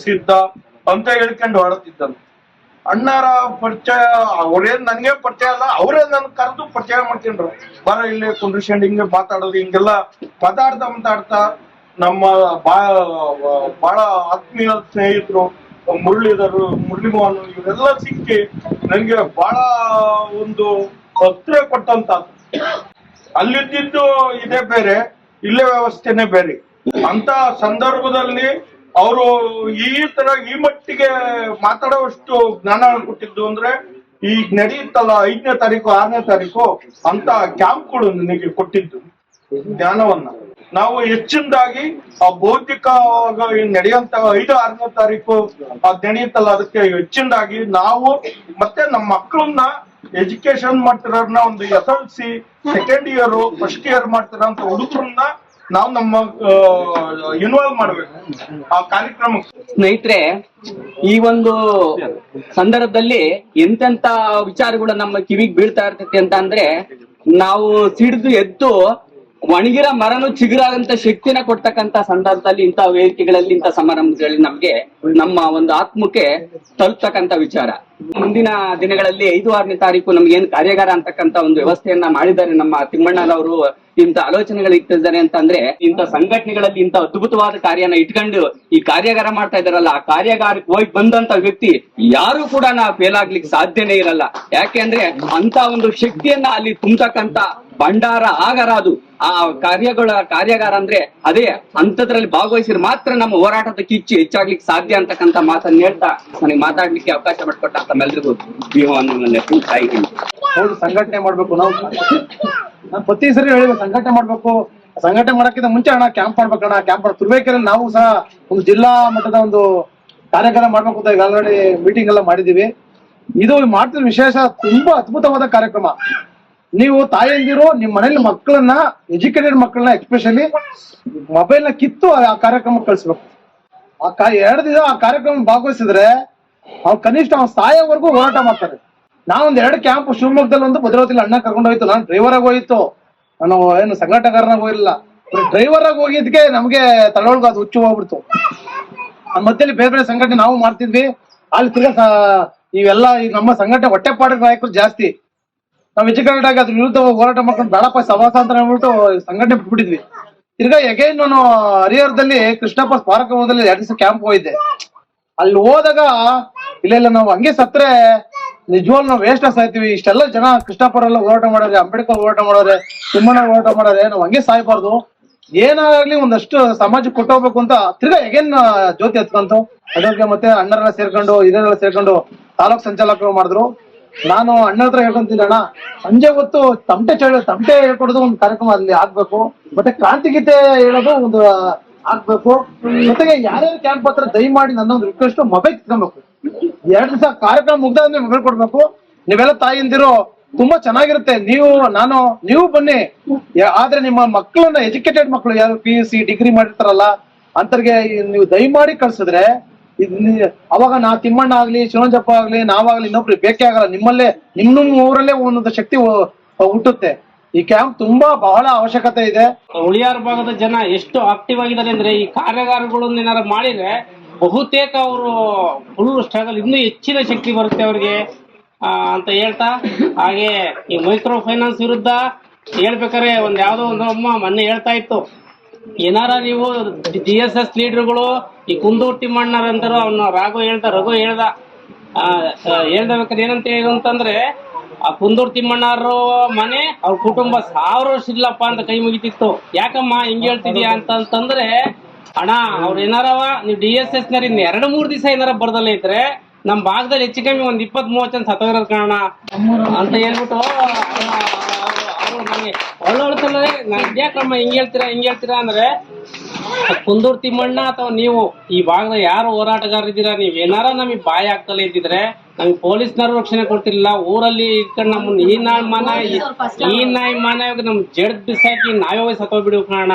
ಸಿದ್ಧ ಅಂತ ಹೇಳ್ಕೊಂಡು ಹೊರತಿದ್ದನು ಅಣ್ಣಾರ ಪರಿಚಯ ಅವ್ರೇನ್ ನನಗೆ ಪರಿಚಯ ಅಲ್ಲ, ಅವರೇ ನನ್ ಕರೆದು ಪರಿಚಯ ಮಾಡ್ಕೊಂಡ್ರು. ಬರ ಇಲ್ಲಿ ಕುಂಡ್ರಿಸ್ಕೊಂಡು ಹಿಂಗೆ ಮಾತಾಡೋದು, ಹಿಂಗೆಲ್ಲ ಮಾತಾಡ್ತಾ ಮಾತಾಡ್ತಾ ನಮ್ಮ ಬಹಳ ಆತ್ಮೀಯ ಸ್ನೇಹಿತರು ಮುರಳಿದರು ಮುರಳಿ ಮೋಹನ್ ಇವರೆಲ್ಲ ಸಿಕ್ಕಿ ನನಗೆ ಬಹಳ ಒಂದು ಹತ್ರ ಕೊಟ್ಟಂತ. ಅಲ್ಲಿದ್ದಿದ್ದು ಇದೆ ಬೇರೆ, ಇಲ್ಲೇ ವ್ಯವಸ್ಥೆನೇ ಬೇರೆ. ಅಂತ ಸಂದರ್ಭದಲ್ಲಿ ಅವರು ಈ ತರ ಈ ಮಟ್ಟಿಗೆ ಮಾತಾಡುವಷ್ಟು ಜ್ಞಾನ ಕೊಟ್ಟಿದ್ದು ಅಂದ್ರೆ ಈಗ ನಡೆಯುತ್ತಲ್ಲ, ಐದನೇ ತಾರೀಕು, ಆರನೇ ತಾರೀಕು ಅಂತ ಕ್ಯಾಂಪ್ಗಳು ನನಗೆ ಕೊಟ್ಟಿದ್ದು ಜ್ಞಾನವನ್ನ. ನಾವು ಹೆಚ್ಚಿನದಾಗಿ ಆ ಬೌದ್ಧಿಕ ನಡೆಯುವಂತ ಐದು, ಆರನೇ ತಾರೀಕು ಅದ್ ನಡೆಯುತ್ತಲ್ಲ, ಅದಕ್ಕೆ ಹೆಚ್ಚಿನದಾಗಿ ನಾವು ಮತ್ತೆ ನಮ್ಮ ಮಕ್ಕಳನ್ನ ಎಜುಕೇಶನ್ ಮಾಡ್ತಿರೋರ್ನ ಒಂದು S L C second year, first year ಮಾಡ್ತಿರೋಂತ ಹುಡುಗರನ್ನ ನಾವು ನಮ್ಮ ಇನ್ವಾಲ್ವ್ ಮಾಡ್ಬೇಕು. ಆ ಕಾರ್ಯಕ್ರಮ ಸ್ನೇಹಿತರೆ, ಈ ಒಂದು ಸಂದರ್ಭದಲ್ಲಿ ಎಂತೆಂತ ವಿಚಾರಗಳು ನಮ್ಮ ಕಿವಿಗ್ ಬೀಳ್ತಾ ಇರ್ತೈತಿ ಅಂತ ಅಂದ್ರೆ ನಾವು ಸಿಡಿದು ಎದ್ದು ಒಣಗಿರ ಮರನು ಚಿಗುರಾದಂತ ಶಕ್ತಿನ ಕೊಡ್ತಕ್ಕಂತ ಸಂದರ್ಭದಲ್ಲಿ ಇಂಥ ವೇದಿಕೆಗಳಲ್ಲಿ, ಇಂಥ ಸಮಾರಂಭಗಳಲ್ಲಿ ನಮ್ಗೆ ನಮ್ಮ ಒಂದು ಆತ್ಮಕ್ಕೆ ತಲುಪ್ತಕ್ಕಂತ ವಿಚಾರ. ಮುಂದಿನ ದಿನಗಳಲ್ಲಿ ಐದು ಆರನೇ ತಾರೀಕು ನಮ್ಗೆ ಏನ್ ಕಾರ್ಯಾಗಾರ ಅಂತಕ್ಕಂತ ಒಂದು ವ್ಯವಸ್ಥೆಯನ್ನ ಮಾಡಿದ್ದಾರೆ ನಮ್ಮ ತಿಮ್ಮಣ್ಣನವರು ಇಂತ ಆಲೋಚನೆಗಳು ಇಟ್ಟಿದ್ದಾರೆ ಅಂತಂದ್ರೆ ಇಂಥ ಸಂಘಟನೆಗಳಲ್ಲಿ ಇಂತ ಅದ್ಭುತವಾದ ಕಾರ್ಯನ ಇಟ್ಕೊಂಡು ಈ ಕಾರ್ಯಾಗಾರ ಮಾಡ್ತಾ ಇದಾರಲ್ಲ ಆ ಕಾರ್ಯಾಗಾರಕ್ಕೆ ಹೋಗಿ ಬಂದಂತ ವ್ಯಕ್ತಿ ಯಾರು ಕೂಡ ನಾ ಫೇಲ್ ಆಗ್ಲಿಕ್ಕೆ ಸಾಧ್ಯನೇ ಇರಲ್ಲ. ಯಾಕೆ ಅಂದ್ರೆ ಅಂತ ಒಂದು ಶಕ್ತಿಯನ್ನ ಅಲ್ಲಿ ತುಂಬತಕ್ಕಂತ ಭಂಡಾರ ಆಗರ ಅದು ಆ ಕಾರ್ಯಗಳ ಕಾರ್ಯಾಗಾರ ಅಂದ್ರೆ ಅದೇ ಅಂತದ್ರಲ್ಲಿ ಭಾಗವಹಿಸಿದ್ರೆ ಮಾತ್ರ ನಮ್ಮ ಹೋರಾಟದ ಕಿಚ್ಚು ಹೆಚ್ಚಾಗ್ಲಿಕ್ಕೆ ಸಾಧ್ಯ ಅಂತಕ್ಕಂತ ಮಾತನ್ನ ಹೇಳ್ತಾ ನನಗೆ ಮಾತಾಡ್ಲಿಕ್ಕೆ ಅವಕಾಶ ಮಾಡಿಕೊಟ್ಟ ತಮ್ಮೆಲ್ರಿಗೂ ಜೀವವನ್ನು ಸಂಘಟನೆ ಮಾಡ್ಬೇಕು ನಾವು. ನಾನು ಪ್ರತಿ ಸರಿ ಹೇಳಿ ಸಂಘಟನೆ ಮಾಡ್ಬೇಕು. ಸಂಘಟನೆ ಮಾಡಕ್ಕಿಂತ ಮುಂಚೆ ಅಣ್ಣ ಕ್ಯಾಂಪ್ ಮಾಡ್ಬೇಕಣ್ಣ ಕ್ಯಾಂಪ್ ಮಾಡ್ಬೇಕು ನಾವು ಸಹ ಒಂದು ಜಿಲ್ಲಾ ಮಟ್ಟದ ಒಂದು ಕಾರ್ಯಕ್ರಮ ಮಾಡ್ಬೇಕು ಅಂತ ಈಗ ಆಲ್ರೆಡಿ ಮೀಟಿಂಗ್ ಎಲ್ಲ ಮಾಡಿದೀವಿ ಇದು ಮಾಡ್ತಿರೋ ವಿಶೇಷ ತುಂಬಾ ಅದ್ಭುತವಾದ ಕಾರ್ಯಕ್ರಮ. ನೀವು ತಾಯಂದಿರು, ನಿಮ್ ಮನೇಲಿ ಮಕ್ಕಳನ್ನ ಎಜುಕೇಟೆಡ್ ಮಕ್ಕಳನ್ನ ಎಸ್ಪೆಷಲಿ ಮೊಬೈಲ್ ಕಿತ್ತು ಆ ಕಾರ್ಯಕ್ರಮಕ್ಕೆ ಕಳಿಸ್ಬೇಕು. ಆ ಕಾ, ಎರಡು ದಿನ ಆ ಕಾರ್ಯಕ್ರಮ ಭಾಗವಹಿಸಿದ್ರೆ ಅವ್ನು ಕನಿಷ್ಠ ಅವ್ನ ಸಾಯೋವರೆಗೂ ಹೋರಾಟ ಮಾಡ್ತಾರೆ. ನಾವೊಂದ್ ಎರಡು ಕ್ಯಾಂಪ್ ಶಿವಮೊಗ್ಗದಲ್ಲಿ ಒಂದು ಭದ್ರಾವತಿಲಿ ಅಣ್ಣ ಕರ್ಕೊಂಡು ಹೋಯ್ತು. ನಾನು ಡ್ರೈವರ್ ಆಗಿ ಹೋಯ್ತು. ನಾನು ಏನು ಸಂಘಟಕರನಾಗ ಹೋಗಿಲ್ಲ. ಡ್ರೈವರ್ ಆಗಿ ಹೋಗಿದ್ಕೆ ನಮ್ಗೆ ತಳೊಳಗ ಅದು ಹುಚ್ಚು ಹೋಗ್ಬಿಡ್ತು. ಮಧ್ಯದಲ್ಲಿ ಬೇರೆ ಬೇರೆ ಸಂಘಟನೆ ನಾವು ಮಾಡ್ತಿದ್ವಿ. ಅಲ್ಲಿ ತಿರ್ಗಾ ಇವೆಲ್ಲ ನಮ್ಮ ಸಂಘಟನೆ ಹೊಟ್ಟೆಪಾಡಿನ ನಾಯಕರು ಜಾಸ್ತಿ. ನಾವು ಎಜುಕೇಟೆಡ್ ಅದ್ರ ವಿರುದ್ಧ ಹೋರಾಟ ಮಾಡ್ಕೊಂಡು ಬೇಡಪ್ಪ, ಸವಾಸ ಅಂತ ಹೇಳ್ಬಿಟ್ಟು ಸಂಘಟನೆ ಬಿಟ್ಬಿಟ್ಟಿದ್ವಿ. ತಿರ್ಗಾ ಎಗೈನ್ ನಾನು ಹರಿಹರದಲ್ಲಿ ಕೃಷ್ಣಪ್ಪ ಸ್ಮಾರಕ ಹೋದಲ್ಲಿ ಎರಡು ದಿವಸ ಕ್ಯಾಂಪ್ ಹೋಗಿದ್ದೆ. ಅಲ್ಲಿ ಹೋದಾಗ, ಇಲ್ಲ ಇಲ್ಲ, ನಾವು ಹಂಗೆ ಸತ್ರೆ ನಿಜವಾಗ್ಲೂ ನಾವು ವೇಸ್ಟ್ ಸಾಯ್ತೀವಿ. ಇಷ್ಟೆಲ್ಲ ಜನ ಕೃಷ್ಣಪ್ಪರೆಲ್ಲ ಹೋರಾಟ ಮಾಡೋರೆ ಅಂಬೇಡ್ಕರ್ ಹೋರಾಟ ಮಾಡೋರೆ ತಿಮ್ಮಣ್ಣ ಹೋರಾಟ ಮಾಡೋರೆ ನಾವು ಹಂಗೆ ಸಾಯ್ಬಾರ್ದು. ಏನಾಗ್ಲಿ ಒಂದಷ್ಟು ಸಮಾಜಕ್ಕೆ ಕೊಟ್ಟೋಗ್ಬೇಕು ಅಂತ ತಿರ್ಗಾ ಎಗೇನ್ ಜ್ಯೋತಿ ಹತ್ಕೊಂತು ಅದಕ್ಕೆ ಮತ್ತೆ ಅಣ್ಣರೆಲ್ಲ ಸೇರ್ಕೊಂಡು ಇದನ್ನೆಲ್ಲ ಸೇರ್ಕೊಂಡು ತಾಲೂಕ್ ಸಂಚಾಲಕರು ಮಾಡಿದ್ರು. ನಾನು ಅಣ್ಣ ಹತ್ರ ಹೇಳ್ಕೊಂತೀನಿ, ಅಣ್ಣ. ಸಂಜೆ ಹೊತ್ತು ತಮಟೆ ಚಳ, ತಮಟೆ ಹೇಳ್ಕೊಡೋದು ಒಂದು ಕಾರ್ಯಕ್ರಮ ಅಲ್ಲಿ ಆಗ್ಬೇಕು. ಮತ್ತೆ ಕ್ರಾಂತಿಗೀತೆ ಹೇಳೋದು ಒಂದು ಆಗ್ಬೇಕು. ಜೊತೆಗೆ ಯಾರ್ಯಾರು ಕ್ಯಾಂಪ್ ಹತ್ರ ದಯಮಾಡಿ ನನ್ನ ಒಂದು ರಿಕ್ವೆಸ್ಟ್ ಮೊಬೈಲ್ ತಿಳ್ಕೊಬೇಕು ಎರಡ್ ದಿವಸ ಕಾರ್ಯಕ್ರಮ ಮುಗ್ದಾದ್ಮೇಲೆ ಮೊಬೈಲ್ ಕೊಡ್ಬೇಕು. ನೀವೆಲ್ಲ ತಾಯಿಂದಿರು ತುಂಬಾ ಚೆನ್ನಾಗಿರುತ್ತೆ. ನೀವು, ನಾನು, ನೀವು ಬನ್ನಿ. ಆದ್ರೆ ನಿಮ್ಮ ಮಕ್ಕಳನ್ನ ಎಜುಕೇಟೆಡ್ ಮಕ್ಕಳು, ಯಾರು ಪಿ ಯು ಸಿ ಡಿಗ್ರಿ ಮಾಡಿರ್ತಾರಲ್ಲ, ಅಂತರ್ಗೆ ನೀವು ದಯಮಾಡಿ ಕಳ್ಸಿದ್ರೆ ನಿ- ಅವಾಗ ನಾ ತಿಮ್ಮಣ್ಣ ಆಗ್ಲಿ ಶಿವಂಜಪ್ಪ ಆಗ್ಲಿ, ನಾವಾಗ್ಲಿ ಇನ್ನೊಬ್ರಿಗೆ ಬೇಕೇ ಆಗಲ್ಲ. ನಿಮ್ಮಲ್ಲೇ ನಿಮ್ ನಿಮ್ಮ ಊರಲ್ಲೇ ಒಂದೊಂದು ಶಕ್ತಿ ಹುಟ್ಟುತ್ತೆ. ಈ ಕ್ಯಾಂಪ್ ತುಂಬಾ ಬಹಳ ಅವಶ್ಯಕತೆ ಇದೆ. ಉಳಿಯಾರ ಭಾಗದ ಜನ ಎಷ್ಟು ಆಕ್ಟಿವ್ ಆಗಿದ್ದಾರೆ ಅಂದ್ರೆ ಈ ಕಾರ್ಯಾಗಾರಗಳನ್ನ ಏನಾರ ಮಾಡಿದ್ರೆ ಬಹುತೇಕ ಅವರು ಫುಲ್ ಸ್ಟ್ರಗಲ್ ಇನ್ನೂ ಹೆಚ್ಚಿನ ಶಕ್ತಿ ಬರುತ್ತೆ ಅವ್ರಿಗೆ ಅಂತ ಹೇಳ್ತಾ, ಹಾಗೆ ಈ ಮೈಕ್ರೋ ಫೈನಾನ್ಸ್ ವಿರುದ್ಧ ಹೇಳ್ಬೇಕಾರೆ ಒಂದ್ ಯಾವ್ದೋ ಒಂದು ಅಮ್ಮ ಮೊನ್ನೆ ಹೇಳ್ತಾ ಇತ್ತು. ಏನಾರ ನೀವು ಜಿ ಎಸ್ ಎಸ್ ಲೀಡರ್ಗಳು ಈ ಕುಂದೂರ್ ತಿಮ್ಮಣ್ಣರಂತಾರೋ ಅವ್ನ ರಾಘು ಹೇಳ್ದ ರಘು ಹೇಳ್ದ ಆ, ಆ, ಹೇಳ್ದ ಏನಂತ ಅಂತಂದ್ರೆ ಆ ಕುಂದೂರ್ ತಿಮ್ಮಣ್ಣರು ಮನೆ ಅವ್ರ ಕುಟುಂಬ ಸಾವಿರ ವರ್ಷ ಇಲ್ಲಪ್ಪ ಅಂತ ಕೈ ಮುಗಿತಿತ್ತು. ಯಾಕಮ್ಮ ಹಿಂಗ್ ಹೇಳ್ತಿದ್ಯಾ ಅಂತಂತಂದ್ರೆ ಅಣ್ಣ ಅವ್ರ ಏನಾರವ ನೀವು ಡಿ ಎಸ್ ಎಸ್ ನರಿ ಎರಡು ಮೂರ್ ದಿವಸ ಏನಾರ ಬರ್ದಲ್ಲ ಇದ್ರೆ ನಮ್ ಭಾಗದಲ್ಲಿ ಹೆಚ್ಚು ಕಮ್ಮಿ ಒಂದ್ ಇಪ್ಪತ್ ಮೂವತ್ ಜನ ಕಾರಣ ಅಂತ ಹೇಳ್ಬಿಟ್ಟು ಒಳ್ಳೊಳ್ತಲ್ಲೇ ಯಾಕಮ್ಮ ಹಿಂಗ್ ಹೇಳ್ತೀರಾ ಹಿಂಗ್ ಹೇಳ್ತೀರಾ ಅಂದ್ರೆ, ಕುಂದೂರ್ ತಿಮ್ಮಣ್ಣ ಅಥವಾ ನೀವು ಈ ಭಾಗದ ಯಾರು ಹೋರಾಟಗಾರರಿದ್ದೀರಾ ನೀವ್ ಏನಾರ ನಮಗೆ ಬಾಯಿ ಆಗ್ತಲ್ಲ ಇದ್ದಿದ್ರೆ ನಮ್ಗೆ ಪೊಲೀಸ್ನವರು ರಕ್ಷಣೆ ಕೊಡ್ತಿರ್ಲಿಲ್ಲ. ಊರಲ್ಲಿ ಇಟ್ಕೊಂಡು ನಮ್ಮನ್ನ ಈ ನಾಯಿ ಮಾನ, ಈ- ನಾಯಿ ಮಾನ ನಮ್ ಜಡ್ ಬಿಸಾಕಿ ನಾವೇ ಸತ್ತೋಗ್ಬಿಡಿ ಕಾರಣ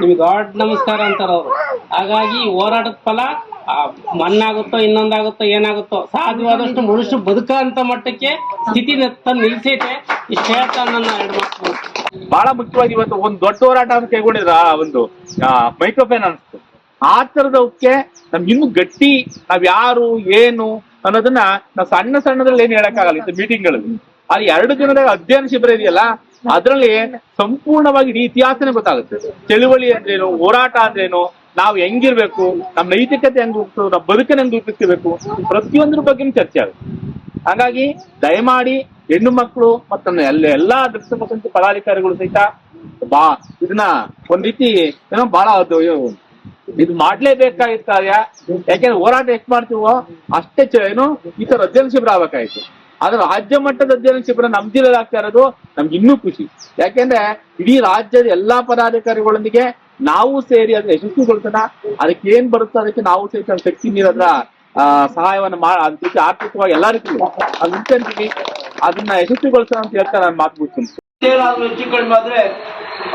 ನಿಮ್ಗೆ ದೊಡ್ಡ ನಮಸ್ಕಾರ ಅಂತಾರ ಅವ್ರು. ಹಾಗಾಗಿ ಹೋರಾಟದ ಫಲ ಮಣ್ಣಾಗುತ್ತೋ ಇನ್ನೊಂದಾಗುತ್ತೋ ಏನಾಗುತ್ತೋ ಸಾಧ್ಯವಾದಷ್ಟು ಮನುಷ್ಯ ಬದುಕ ಅಂತ ಮಟ್ಟಕ್ಕೆ ಸ್ಥಿತಿ ನಿಲ್ಸೈತೆ. ಇಷ್ಟ ಹೇಳ್ತಾ ನನ್ನ ಎರಡು ಬಹಳ ಮುಖ್ಯವಾಗಿ ಇವತ್ತು ಒಂದು ದೊಡ್ಡ ಹೋರಾಟ ಅಂತ ಕೈಗೊಂಡಿದ್ರ ಒಂದು ಮೈಕ್ರೋ ಫೈನಾನ್ಸ್ ಆ ತರದಕ್ಕೆ ನಮ್ಗೆ ಇನ್ನೂ ಗಟ್ಟಿ, ನಾವ್ ಯಾರು, ಏನು ಅನ್ನೋದನ್ನ ನಾವು ಸಣ್ಣ ಸಣ್ಣದ್ರಲ್ಲಿ ಏನ್ ಹೇಳಕ್ಕಾಗಲ್ಲ ಇಂಥ ಮೀಟಿಂಗ್ಗಳಲ್ಲಿ. ಅಲ್ಲಿ ಎರಡು ದಿನದ ಅಧ್ಯಯನ ಶಿಬಿರ ಇದೆಯಲ್ಲ, ಅದರಲ್ಲಿ ಸಂಪೂರ್ಣವಾಗಿ ಇಡೀ ಇತಿಹಾಸನೇ ಗೊತ್ತಾಗುತ್ತೆ. ಚಳುವಳಿ ಅಂದ್ರೇನು, ಹೋರಾಟ ಅಂದ್ರೇನು ನಾವು ಹೆಂಗಿರ್ಬೇಕು, ನಮ್ಮ ನೈತಿಕತೆ ಹೆಂಗ್ ರೂಪಿಸೋದು ನಮ್ಮ ಬದುಕನ್ನ ಹೆಂಗ್ ರೂಪಿಸ್ಕೋಬೇಕು, ಪ್ರತಿಯೊಂದ್ರ ಬಗ್ಗೆ ಚರ್ಚೆ ಆಗುತ್ತೆ. ಹಾಗಾಗಿ ದಯಮಾಡಿ ಹೆಣ್ಣು ಮಕ್ಕಳು ಮತ್ತು ಎಲ್ಲ, ಎಲ್ಲಾ ವಸಂತಿ ಪದಾಧಿಕಾರಿಗಳು ಸಹಿತ ಬಾ, ಇದನ್ನ ಒಂದ್ ರೀತಿ ಏನೋ ಬಹಳ ಇದು ಮಾಡ್ಲೇಬೇಕಾಗಿತ್ತು ಯಾಕೆಂದ್ರೆ ಹೋರಾಟ ಎಷ್ಟು ಮಾಡ್ತೀವೋ ಅಷ್ಟೇ ಏನು ಈ ತರ ಅಧ್ಯಯನ ಶಿಬಿರ ಆಗ್ಬೇಕಾಯ್ತು ಆದ್ರೆ ರಾಜ್ಯ ಮಟ್ಟದ ಅಧ್ಯಯನ ಶಿಬಿರ ನಮ್ ಜಿಲ್ಲೆಯಲ್ಲಿ ಆಗ್ತಾ ಇರೋದು ನಮ್ಗೆ ಇನ್ನೂ ಖುಷಿ. ಯಾಕೆಂದ್ರೆ ಇಡೀ ರಾಜ್ಯದ ಎಲ್ಲಾ ಪದಾಧಿಕಾರಿಗಳೊಂದಿಗೆ ನಾವು ಸೇರಿ ಅದನ್ನ ಯಶಸ್ವಿಗೊಳಿಸೋಣ ಅದಕ್ಕೆ ಏನ್ ಬರುತ್ತೋ ಅದಕ್ಕೆ ನಾವು ಸೇರಿ ಶಕ್ತಿ ನೀರದ್ರ ಆ, ಸಹಾಯವನ್ನು ಜೊತೆ ಆರ್ಥಿಕವಾಗಿ ಎಲ್ಲಾ ರೀತಿ ಅದು ನಿಂತಿರ್ತೀವಿ ಅದನ್ನ ಯಶಸ್ವಿಗೊಳಿಸೋಣ ಅಂತ ಹೇಳ್ತಾ ನಾನು ಮಾತು ಮುಗಿಸ್ತೀನಿ. ಹೆಚ್ಚು ಕಡಿಮೆ ಆದ್ರೆ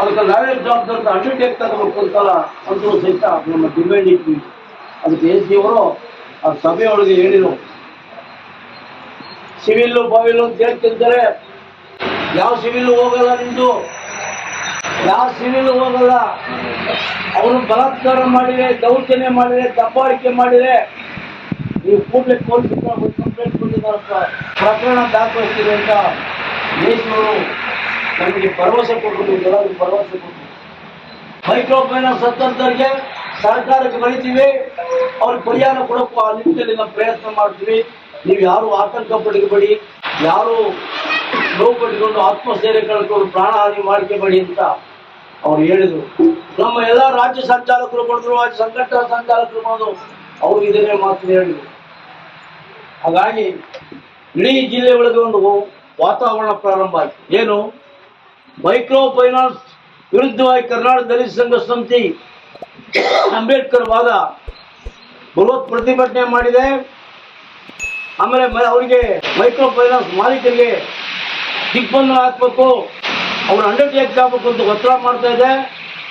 ಅದಕ್ಕೆ ನಾವೇ ಜವಾಬ್ದಾರಿ ಅಂಡರ್ಟೇಕ್ ತಗೋಬೇಕು ಅಂತಲ್ಲ ಅಂತೂ ಸಹಿತ ನಮ್ಮ ಡಿಮ್ಯಾಂಡ್ ಇದ್ವಿ ಅದಕ್ಕೆ ಎಸ್ ಸಿ ಅವರು ಆ ಸಭೆಯೊಳಗೆ ಹೇಳಿದ್ರು. ಸಿವಿಲ್ ಬಾವಿಲ್ ಅಂತ ಹೇಳ್ತಿರ್ತಾರೆ. ಯಾವ ಸಿವಿಲ್ ಹೋಗಲ್ಲ ನಿಂದು ಯಾವ ಸಿವಿಲ್ ಹೋಗಲ್ಲ? ಅವರು ಬಲಾತ್ಕಾರ ಮಾಡಿದೆ ದೌರ್ಜನ್ಯ ಮಾಡಿದೆ ದಬ್ಬಾಳಿಕೆ ಮಾಡಿದೆ ನೀವು ಕೂಡಲೇ ಪೊಲೀಸ್ ಕಂಪ್ಲೇಂಟ್ ಕೊಟ್ಟಿದ್ದಾರಪ್ಪ ಪ್ರಕರಣ ದಾಖಲಿಸ್ತೀರಿ ಅಂತ ದೇಶದವರು ನಮಗೆ ಭರವಸೆ ಕೊಟ್ಟರು ಎಲ್ಲರಿಗೂ ಭರವಸೆ ಕೊಟ್ಟರು ಮೈಕ್ರೋ ಫೈನಾನ್ಸ್ ಸತ್ತಂತರಿಗೆ ಸರ್ಕಾರಕ್ಕೆ ಬರೀತೀವಿ, ಅವ್ರಿಗೆ ಪರಿಹಾರ ಕೊಡೋಕ್ಕೂ ಆ ನಿಟ್ಟಿನಲ್ಲಿ ನಾವು ಪ್ರಯತ್ನ ಮಾಡ್ತೀವಿ. ನೀವು ಯಾರು ಆತಂಕ ಪಡ್ಕೋಬೇಡಿ ಯಾರು ನೋವು ಪಟ್ಕೊಂಡು ಆತ್ಮಸ್ಥೈರ್ಯ ಕಳ್ಕೊಂಡು ಪ್ರಾಣ ಹಾನಿ ಮಾಡ್ಕೋಬೇಡಿ ಅಂತ ಅವ್ರು ಹೇಳಿದ್ರು. ನಮ್ಮ ಎಲ್ಲ ರಾಜ್ಯ ಸಂಚಾಲಕರು ಬಂದ್ರು ರಾಜ್ಯ ಸಂಕಟ ಸಂಚಾಲಕರು ಬಂದು ಅವ್ರು ಇದನ್ನೇ ಮಾತು ಹೇಳಿದ್ರು. ಹಾಗಾಗಿ ಇಡೀ ಜಿಲ್ಲೆ ಒಳಗೆ ಒಂದು ವಾತಾವರಣ ಪ್ರಾರಂಭ ಆಯ್ತು. ಏನು? ಮೈಕ್ರೋ ಫೈನಾನ್ಸ್ ವಿರುದ್ಧವಾಗಿ ಕರ್ನಾಟಕ ದಲಿತ ಸಂಘ ಸಂಸ್ಥೆ ಅಂಬೇಡ್ಕರ್ ವಾದ ಬೃಹತ್ ಪ್ರತಿಭಟನೆ ಮಾಡಿದೆ. ಆಮೇಲೆ ಅವರಿಗೆ ಮೈಕ್ರೋ ಫೈನಾನ್ಸ್ ಮಾಲೀಕರಿಗೆ ದಿಗ್ಬಂಧನ ಹಾಕ್ಬೇಕು. ಅವ್ರ ಅಂಡರ್ಟೇಕ್ ಆಗ್ಬೇಕು ಅಂತ ಒತ್ತಡ ಮಾಡ್ತಾ ಇದೆ.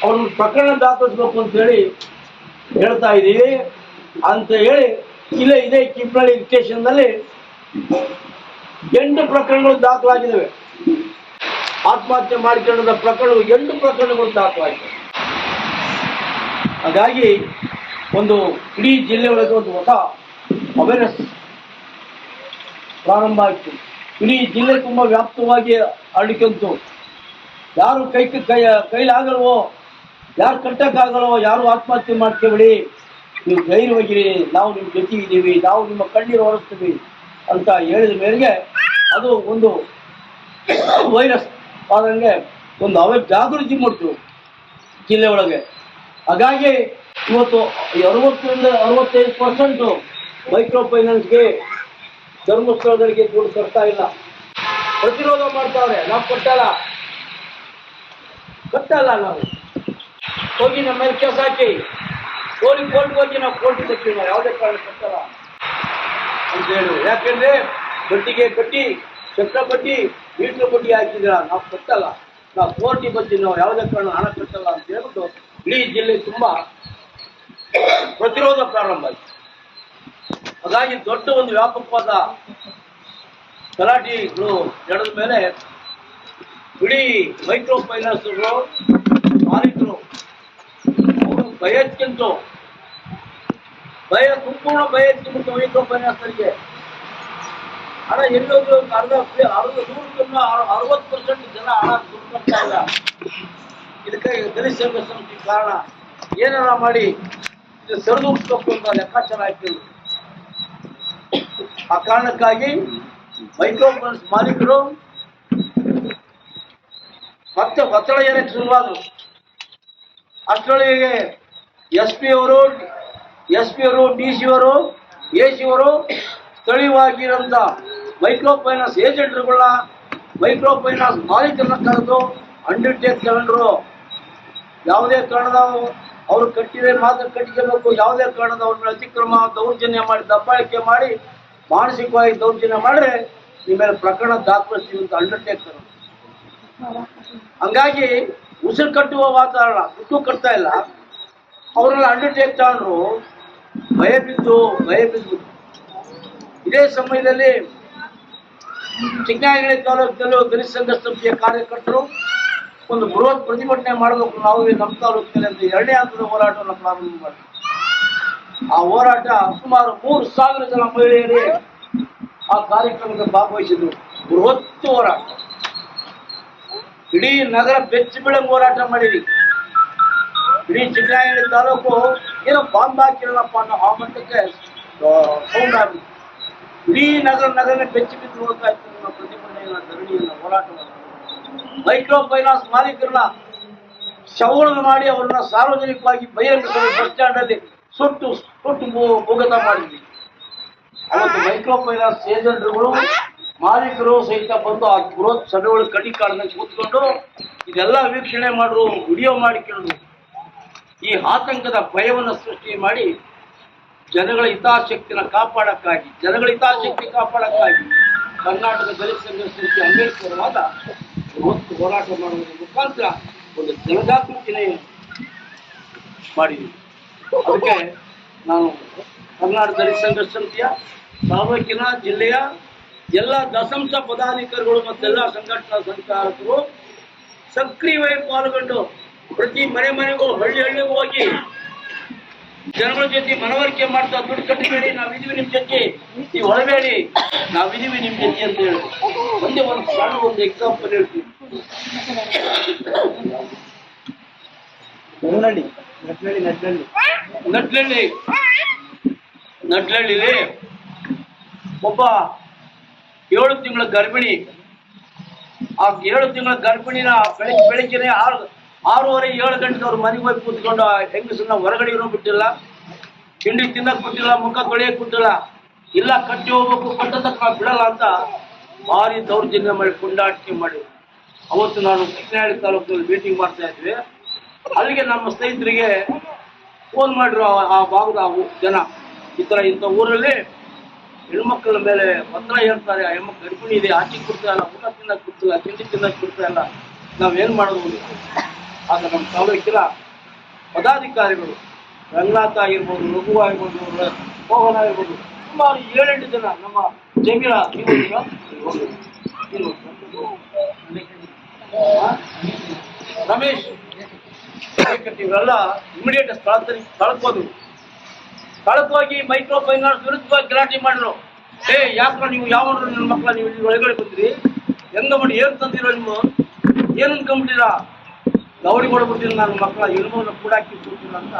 ಅವ್ರನ್ನ ಪ್ರಕರಣ ದಾಖಲಿಸ್ಬೇಕು ಅಂತ ಹೇಳಿ ಹೇಳ್ತಾ ಇದ್ದೀವಿ. ಅಂತ ಹೇಳಿ ಇಲ್ಲೇ ಇದೇ ಕಿಪ್ನಳ್ಳಿ ಸ್ಟೇಷನ್ನಲ್ಲಿ ಎಂಟು ಪ್ರಕರಣಗಳು ದಾಖಲಾಗಿದ್ದಾವೆ. ಆತ್ಮಹತ್ಯೆ ಮಾಡಿಕೊಂಡ ಪ್ರಕರಣಗಳು ಎಂಟು ಪ್ರಕರಣಗಳು ದಾಖಲಾಗಿವೆ ಹಾಗಾಗಿ ಒಂದು ಇಡೀ ಜಿಲ್ಲೆ ಒಳಗೆ ಒಂದು ಹೊಸ ಅವೇರ್ನೆಸ್ ಪ್ರಾರಂಭ ಆಯಿತು. ಇಡೀ ಜಿಲ್ಲೆ ತುಂಬ ವ್ಯಾಪ್ತವಾಗಿ ಆಡಿಕೊಂತು ಯಾರು ಕೈ ಕೈ ಕೈಲಾಗಲ್ವೋ, ಯಾರು ಕಟ್ಟಕ್ಕಾಗಲ್ವೋ, ಯಾರು ಆತ್ಮಹತ್ಯೆ ಮಾಡ್ಕೊಬೇಡಿ, ನೀವು ಧೈರ್ಯವಾಗಿರಿ, ನಾವು ನಿಮ್ಮ ಜೊತೆಗಿದ್ದೀವಿ, ನಾವು ನಿಮ್ಮ ಕಣ್ಣೀರು ಹೊರಸ್ತೀವಿ ಅಂತ ಹೇಳಿದ ಮೇರೆಗೆ ಅದು ಒಂದು [COUGHS] ವೈರಸ್ ಆದಂಗೆ ಒಂದು ಅವೇ ಜಾಗೃತಿ ಮಾಡ್ತು ಜಿಲ್ಲೆ ಒಳಗೆ. ಹಾಗಾಗಿ ಇವತ್ತು ಅರವತ್ತರಿಂದ ಅರವತ್ತೈದು ಪರ್ಸೆಂಟು ಮೈಕ್ರೋ ಫೈನಾನ್ಸ್ಗೆ ಧರ್ಮಸ್ಥಳಗಳಿಗೆ ಕೂಡ ಕಟ್ತಾ ಇಲ್ಲ. ಪ್ರತಿರೋಧ ಮಾಡ್ತಾವ್ರೆ, ನಾವು ಕೊಟ್ಟಲ್ಲ. ಕೊಟ್ಟಲ್ಲ ನಾವು. ಹೋಗಿ ನಮ್ಮ ಮೇಲೆ ಕೆಲಸ ಹಾಕಿ. ಹೋಗಿ ಕೋರ್ಟ್ಗೆ ಹೋಗಿ ನಾವು ಕೋರ್ಟ್ ತರ್ತೀವಿ ನಾವು ಯಾವುದೇ ಕಾರಣ ಕೊಟ್ಟಲ್ಲ. ಅಂತ ಹೇಳಿ. ಯಾಕೆಂದ್ರೆ ಬಡ್ಡಿಗೆ ಕಟ್ಟಿ ಚಕ್ರ ಬಡ್ಡಿ, ಮೀಟ್ರ್ ಬಡ್ಡಿ ಹಾಕಿದ್ರ ನಾವು ಕಟ್ಟಲ್ಲ. ನಾವು ಕೋರ್ಟಿಗೆ ಬಂದಿ ನಾವು ಯಾವುದೇ ಕಾರಣ ಹಣ ಕಟ್ಟಲ್ಲ ಅಂತ ಹೇಳ್ಬಿಟ್ಟು ಇಡೀ ಜಿಲ್ಲೆ ತುಂಬಾ ಪ್ರತಿರೋಧ ಪ್ರಾರಂಭ ಆಯ್ತು. ಹಾಗಾಗಿ ದೊಡ್ಡ ಒಂದು ವ್ಯಾಪಕವಾದ ಗಲಾಟೆಗಳು ನಡೆದ ಮೇಲೆ ಇಡೀ ಮೈಕ್ರೋ ಫೈನಾನ್ಸ್ಗಳು ಮಾಲೀಕರು, ಅವರು ಭಯಕ್ಕಿಂತ ಭಯ, ಸಂಪೂರ್ಣ ಭಯ ಎತ್ತಿಬಿಟ್ಟು ಮೈಕ್ರೋ ಫೈನಾನ್ಸರಿಗೆ ಹಣ ಎಲ್ಲೋದ್ರು ಅರ್ಧ ಅರ್ಧ ನೂರಕ್ಕಿಂತ ಅರವತ್ತು ಪರ್ಸೆಂಟ್ ಜನ ಹಣ ದುಡ್ಡು ಇಲ್ಲ. ಇದಕ್ಕೆ ಗರಿಷ್ಠ ಕಾರಣ ಏನಾರ ಮಾಡಿ, ಇದು ಸರಿದೂಗಿಸ್ಬೇಕು ಅಂತ ಲೆಕ್ಕಾಚಾರ ಹಾಕಿದ್ರು ಆ ಕಾರಣಕ್ಕಾಗಿ ಮೈಕ್ರೋ ಮಾಲೀಕರು ಮತ್ತೆ ಒತ್ತಡ ಏನಕ್ಕೆ ಶುರುವಾದ್ರು ಅಷ್ಟರೊಳಗೆ ಎಸ್ ಪಿ ಅವರು ಎಸ್ ಪಿ ಅವರು ಡಿ ಸಿ ಅವರು ಎ ಸಿ ಅವರು ಸ್ಥಳೀಯವಾಗಿರೋಂಥ ಮೈಕ್ರೋ ಫೈನಾನ್ಸ್ ಏಜೆಂಟ್ರುಗಳನ್ನ ಮೈಕ್ರೋ ಫೈನಾನ್ಸ್ ಮಾಲೀಕರನ್ನ ಕರೆದು ಅಂಡರ್ಟೇಕ್ ತಗೊಂಡ್ರು. ಯಾವುದೇ ಕಾರಣದ ಅವರು ಕಟ್ಟಿದ್ರೆ ಮಾತ್ರ ಕಟ್ಟಿಸಬೇಕು. ಯಾವುದೇ ಕಾರಣದ ಅವ್ರ ಮೇಲೆ ಅತಿಕ್ರಮ, ದೌರ್ಜನ್ಯ ಮಾಡಿ, ದಬ್ಬಾಳಿಕೆ ಮಾಡಿ, ಮಾನಸಿಕವಾಗಿ ದೌರ್ಜನ್ಯ ಮಾಡಿದ್ರೆ ನಿಮ್ಮ ಮೇಲೆ ಪ್ರಕರಣ ದಾಖಲಿಸ್ತೀವಿ ಅಂತ ಅಂಡರ್ಟೇಕ್ ತಗೊಂಡ್ರು ಹಂಗಾಗಿ ಉಸಿರು ಕಟ್ಟುವ ವಾತಾವರಣ ದುಡ್ಡು ಕಟ್ತಾ ಇಲ್ಲ. ಅವರೆಲ್ಲ ಅಂಡರ್ಟೇಕ್ ತಗೊಂಡ್ರು ಭಯ ಬಿದ್ದು ಭಯ ಬಿದ್ದು. ಇದೇ ಸಮಯದಲ್ಲಿ ಚಿಕ್ಕನಾಗಿಳಿ ತಾಲೂಕಿನಲ್ಲೂ ಸಂಘ ಸಂಸ್ಥೆಯ ಕಾರ್ಯಕರ್ತರು ಒಂದು ಬೃಹತ್ ಪ್ರತಿಭಟನೆ ಮಾಡಬೇಕು ನಾವು ನಮ್ಮ ತಾಲೂಕಿನಲ್ಲಿ ಅಂತ ಎರಡನೇ ಹಂತದ ಹೋರಾಟವನ್ನು ಪ್ರಾರಂಭ ಮಾಡಿದ್ವಿ. ಆ ಹೋರಾಟ ಸುಮಾರು ಮೂರು ಸಾವಿರ ಜನ ಮಹಿಳೆಯರೇ ಆ ಕಾರ್ಯಕ್ರಮದಲ್ಲಿ ಭಾಗವಹಿಸಿದ್ರು. ಬೃಹತ್ ಹೋರಾಟ. ಇಡೀ ನಗರ ಬೆಚ್ಚ ಬೆಳೆ ಹೋರಾಟ ಮಾಡಿರಿ ಇಡೀ ಚಿಕ್ಕನಾಗಿಳಿ ತಾಲೂಕು ಏನೋ ಬಾಂಬ್ ಹಾಕಿರಲ್ಲಪ್ಪ ಅನ್ನೋ ಆ ಮಟ್ಟಕ್ಕೆ ಸೌಂಡ್ ಆಗಿತ್ತು ಇಡೀ ನಗರ ನಗರನೇ ಬೆಚ್ಚಿ ಬಿದ್ದು ಹೋಗ್ತಾ ಇತ್ತು ನಮ್ಮ ಪ್ರತಿಭಟನೆಯನ್ನ ಧರಣಿಯನ್ನ ಹೋರಾಟವನ್ನು ಮೈಕ್ರೋ ಫೈನಾನ್ಸ್ ಮಾಲೀಕರನ್ನ ಮಾಡಿ ಅವರನ್ನ ಸಾರ್ವಜನಿಕವಾಗಿ ಬಹಿರಂಗಿಸಲು ಬಸ್ ಸ್ಟ್ಯಾಂಡ್ ಸುಟ್ಟು ಸುಟ್ಟು ಭೂಗತ ಮಾಡಿದ್ವಿ. ಅವತ್ತು ಮೈಕ್ರೋ ಫೈನಾನ್ಸ್ ಏಜೆಂಟ್ರುಗಳು, ಮಾಲೀಕರು ಸಹಿತ ಬಂದು ಆ ಬೃಹತ್ ಸಭೆಗಳು ಕಡಿ ಕಾಡಿನಲ್ಲಿ ಕೂತ್ಕೊಂಡು ಇದೆಲ್ಲ ವೀಕ್ಷಣೆ ಮಾಡಿದ್ರು ವಿಡಿಯೋ ಮಾಡಿ ಕೇಳಿದ್ರು ಈ ಆತಂಕದ ಭಯವನ್ನು ಸೃಷ್ಟಿ ಮಾಡಿ ಜನಗಳ ಹಿತಾಸಕ್ತಿನ ಕಾಪಾಡಕ್ಕಾಗಿ, ಜನಗಳ ಹಿತಾಸಕ್ತಿ ಕಾಪಾಡಕ್ಕಾಗಿ ಕರ್ನಾಟಕ ದಲಿತ ಸಂಘ ಇವತ್ತು ಹೋರಾಟ ಮಾಡುವ ಮುಖಾಂತರ ಒಂದು ಜನಜಾಗೃತಿನೇ ಮಾಡಿದ್ವಿ. ಅದಕ್ಕೆ ನಾನು ಕರ್ನಾಟಕ ದಲಿತ ಸಂಘರ್ಷ ಸಮಿತಿಯ ತಾಲೂಕಿನ ಜಿಲ್ಲೆಯ ಎಲ್ಲ ದಶಂಶ ಪದಾಧಿಕಾರಿಗಳು ಮತ್ತೆಲ್ಲ ಸಂಘಟನಾ ಸಂಚಾಲಕರು ಸಕ್ರಿಯವಾಗಿ ಪಾಲ್ಗೊಂಡು ಪ್ರತಿ ಮನೆ ಮನೆಗೂ ಹಳ್ಳಿ ಹಳ್ಳಿಗೂ ಹೋಗಿ ಜನಗಳ ಜೊತೆ ಮನವರಿಕೆ ಮಾಡ್ತಾ ದುಡ್ಡು ಕಟ್ಟಬೇಡಿ, ನಾವಿದೀವಿ ನಿಮ್ ಜೊತೆ. ನೀವು ಹೊಳಬೇಡಿ ನಾವಿದೀವಿ ನಿಮ್ ಜೊತೆ ಅಂತ ಹೇಳಿ. ಒಂದೇ ಒಂದು ಸಣ್ಣ ಒಂದು ಎಕ್ಸಾಂಪಲ್ ಹೇಳ್ತೀನಿ ನಟ್ಲಳ್ಳಿ ರೀ. ಒಬ್ಬ ಏಳು ತಿಂಗಳ ಗರ್ಭಿಣಿ. ಆ ಏಳು ತಿಂಗಳ ಗರ್ಭಿಣಿನ ಬೆಳಿಗ್ಗೆ ಬೆಳಿಗ್ಗೆನೆ ಆರು ಆರೂವರೆ ಏಳು ಗಂಟೆಗೆ ಅವ್ರ ಮನೆಗೆ ಹೋಗಿ ಕೂತ್ಕೊಂಡು ಆ ಹೆಂಗಸನ್ನ ಹೊರಗಡೆ ಇರೋ ಬಿಟ್ಟಿಲ್ಲ. ತಿಂಡಿ ತಿನ್ನಕ್ ಬಿಟ್ಟಿಲ್ಲ ಮುಖ ತೊಳೆಯಕ್ ಬಿಟ್ಟಿಲ್ಲ. ಇಲ್ಲ ಕಟ್ಟಿ ಹೋಗ್ಬೇಕು ಕಟ್ಟ ಬಿಡಲ್ಲ ಅಂತ ಭಾರಿ ದೌರ್ಜನ್ಯ ಮಾಡಿ ಕುಂಡಾಟಿಕೆ ಮಾಡಿ. ಅವತ್ತು ನಾನು ಚಿಕ್ಕನಹಳ್ಳಿ ತಾಲೂಕಿನಲ್ಲಿ ಮೀಟಿಂಗ್ ಮಾಡ್ತಾ ಇದ್ವಿ. ಅಲ್ಲಿಗೆ ನಮ್ಮ ಸ್ನೇಹಿತರಿಗೆ ಫೋನ್ ಮಾಡಿರೋ ಆ- ಭಾಗದ ಜನ. ಈ ಥರ ಇಂಥ ಊರಲ್ಲಿ ಹೆಣ್ಮಕ್ಳ ಮೇಲೆ ಪತ್ರ ಹೇಳ್ತಾರೆ, ಆ ಹೆಣ್ಮಕ್ಳು ಗರ್ಭಿಣಿ ಇದೆ, ಆಚೆ ಕೊಡ್ತಾ ಇಲ್ಲ, ಊಟ ತಿನ್ನಕ್ ಕೊಡ್ತಿಲ್ಲ ತಿಂಡಿ ತಿನ್ನಕ್ ಕೊಡ್ತಾ ಇಲ್ಲ. ನಾವೇನ್ ಮಾಡೋದು? ಆಗ ನಮ್ಮ ತಾಲೂಕಿನ ಪದಾಧಿಕಾರಿಗಳು, ರಂಗನಾಥ ಆಗಿರ್ಬೋದು ರಘು ಆಗಿರ್ಬೋದು ಮೋಹನ್ ಆಗಿರ್ಬೋದು, ಸುಮಾರು ಏಳೆಂಟು ಜನ ನಮ್ಮ ಜಮೀರ ರಮೇಶ್ ಇವರೆಲ್ಲ ಇಮಿಡಿಯೇಟ್ ಸ್ಥಳದಲ್ಲಿ ಸ್ಥಳಕ್ಕೋದು. ಸ್ಥಳಕ್ಕೋಗಿ ಮೈಕ್ರೋ ಫೈನಾನ್ಸ್ ವಿರುದ್ಧವಾಗಿ ಗಲಾಟೆ ಮಾಡಿದ್ರು. ಏ ಯಾಕ ನೀವು ಯಾವ ನನ್ನ ಮಕ್ಕಳ ನೀವು ಇಲ್ಲಿ ಒಳಗಡೆ ಬಂದ್ರಿ ಹೆಂಗ ಮಾಡಿ ಏನು ತಂದಿರೋ ನಿಮ್ಮ ಏನು ಅನ್ಕೊಂಬಿಟ್ಟಿರಾ ಗೌರಿ ಕೊಡ್ಬಿಟ್ಟಿಲ್ಲ ನನ್ನ ಮಕ್ಕಳ ಕೂಡ ಹಾಕಿ ಅಂತ.